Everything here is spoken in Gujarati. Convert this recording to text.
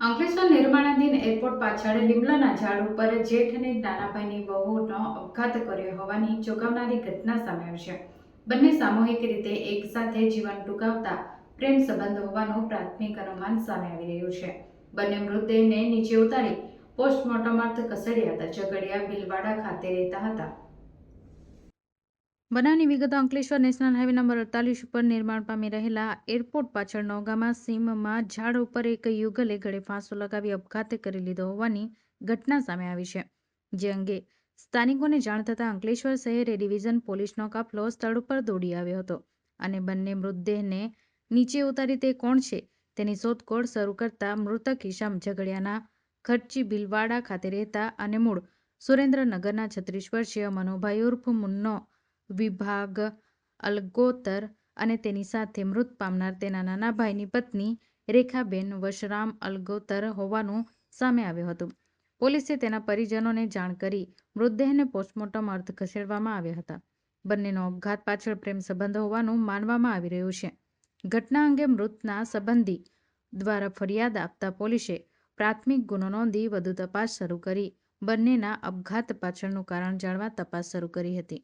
અંકલેશ્વર નિર્માણાધીન એરપોર્ટ પાછળ લીમડાના ઝાડ ઉપર જેઠ અને નાનાભાઈની વહુનો અપઘાત કર્યો હોવાની ચોંકાવનારી ઘટના સામે આવી છે બંને સામૂહિક રીતે એકસાથે જીવન ટૂંકાવતા પ્રેમ સંબંધ હોવાનું પ્રાથમિક અનુમાન સામે આવી રહ્યું છે. બંને મૃતદેહને નીચે ઉતારી પોસ્ટમોર્ટમ અર્થે ખસેડ્યા હતા. ઝઘડિયા ભીલવાડા ખાતે રહેતા હતા. બનાવની વિગતો અંકલેશ્વર નેશનલ હાઈવે નંબર અડતાલીસ ઉપર નિર્માણ પામી રહેલા એરપોર્ટ પાછળ નોગામાં સીમમાં ઝાડ ઉપર એક યુગલે ગળે ફાંસો લગાવી અપઘાત કરી લીધો હોવાની ઘટના સામે આવી છે. જે અંગે સ્થાનિકોને જાણ થતાં અંકલેશ્વર શહેર ડિવિઝન પોલીસનો કાફલો સ્થળ ઉપર દોડી આવ્યો હતો અને બંને મૃતદેહને નીચે ઉતારી તે કોણ છે તેની શોધખોળ શરૂ કરતા મૃતક હિશામ ઝઘડિયાના ખર્ચી ભીલવાડા ખાતે રહેતા અને મૂળ સુરેન્દ્રનગરના છત્રીસ વર્ષીય મનોભાઈ ઉર્ફ મુન્નો વિભાગ, અલગોતર અને તેની સાથે મૃત પામનાર તેના નાના ભાઈની પત્ની રેખાબેન વશરામ અલગોતર હોવાનું સામે આવ્યું હતું. પોલીસે તેના પરિજનોને જાણ કરી મૃતદેહને પોસ્ટમોર્ટમ અર્થ ખસેડવામાં આવ્યા હતા. બંનેનો અપઘાત પાછળ પ્રેમ સંબંધ હોવાનું માનવામાં આવી રહ્યું છે. ઘટના અંગે મૃતના સંબંધી દ્વારા ફરિયાદ આપતા પોલીસે પ્રાથમિક ગુનો નોંધી વધુ તપાસ શરૂ કરી. બંનેના અપઘાત પાછળનું કારણ જાણવા તપાસ શરૂ કરી હતી.